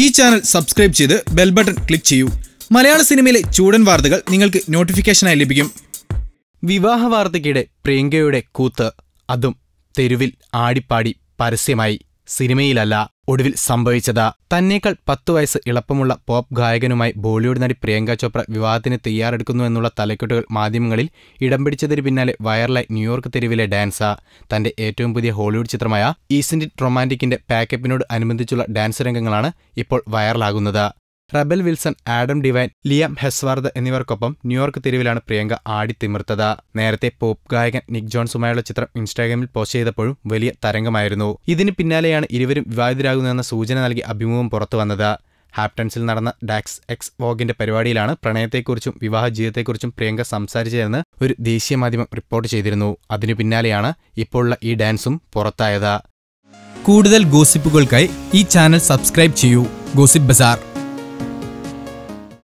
ഈ channel subscribe ചെയ്ത് bell button click ചെയ്യൂ. മലയാള സിനിമയിലെ ചൂടൻ വാർത്തകൾ നിങ്ങൾക്ക് നോട്ടിഫിക്കേഷനായി ലഭിക്കും. വിവാഹ വാർത്തയ്ക്കിടെ പ്രിയങ്കയുടെ കൂത്ത് അതും തെരുവിൽ ആടിപ്പാടി പരസ്യമായി. സിനിമയിലല്ല ഒടുവിൽ സംഭവിച്ചത്. തന്നേക്കാൾ പത്തു വയസ്സ് ഇളപ്പമുള്ള പോപ്പ് ഗായകനുമായി ബോളിവുഡ് നടി പ്രിയങ്ക ചോപ്ര വിവാഹത്തിന് തയ്യാറെടുക്കുന്നു എന്നുള്ള തലക്കെട്ടുകൾ മാധ്യമങ്ങളിൽ ഇടം പിടിച്ചതിന് പിന്നാലെ വൈറലായി ന്യൂയോർക്ക് തെരുവിലെ ഡാൻസ. തന്റെ ഏറ്റവും പുതിയ ഹോളിവുഡ് ചിത്രമായ ഈസിൻഡിറ്റ് റൊമാന്റിക്കിന്റെ പാക്കപ്പിനോട് അനുബന്ധിച്ചുള്ള ഡാൻസ് രംഗങ്ങളാണ് ഇപ്പോൾ വൈറലാകുന്നത്. Rebel Wilson Adam Devine Liam Hemsworth എന്നിവർക്കൊപ്പം ന്യൂയോർക്ക് തെരുവിലാണ് പ്രിയങ്ക ആടിത്തിമിർത്തത് നേരത്തെ പോപ്പ് ഗായകൻ നിക് ജോൺസുമായുള്ള ചിത്രം ഇൻസ്റ്റാഗ്രാമിൽ പോസ്റ്റ് ചെയ്തപ്പോഴും വലിയ തരംഗമായിരുന്നു. ഇതിന് പിന്നാലെയാണ് ഇരുവരും വിവാഹിതരാകുന്നതെന്ന സൂചന നൽകി അഭിമുഖം പുറത്തു വന്നത്. ഹാപ്റ്റൺസിൽ നടന്ന ഡാക്സ് എക്സ് വോഗിന്റെ പരിപാടിയിലാണ് പ്രണയത്തെക്കുറിച്ചും വിവാഹ ജീവിതത്തെക്കുറിച്ചും പ്രിയങ്ക സംസാരിച്ചതെന്ന് ഒരു ദേശീയ മാധ്യമം റിപ്പോർട്ട് ചെയ്തിരുന്നു. അതിനു പിന്നാലെയാണ് ഇപ്പോഴുള്ള ഈ ഡാൻസും പുറത്തായത്. കൂടുതൽ ഗോസിപ്പുകൾക്കായി ഈ ചാനൽ സബ്സ്ക്രൈബ് ചെയ്യൂ. ഗോസിപ്പ് ബസാർ.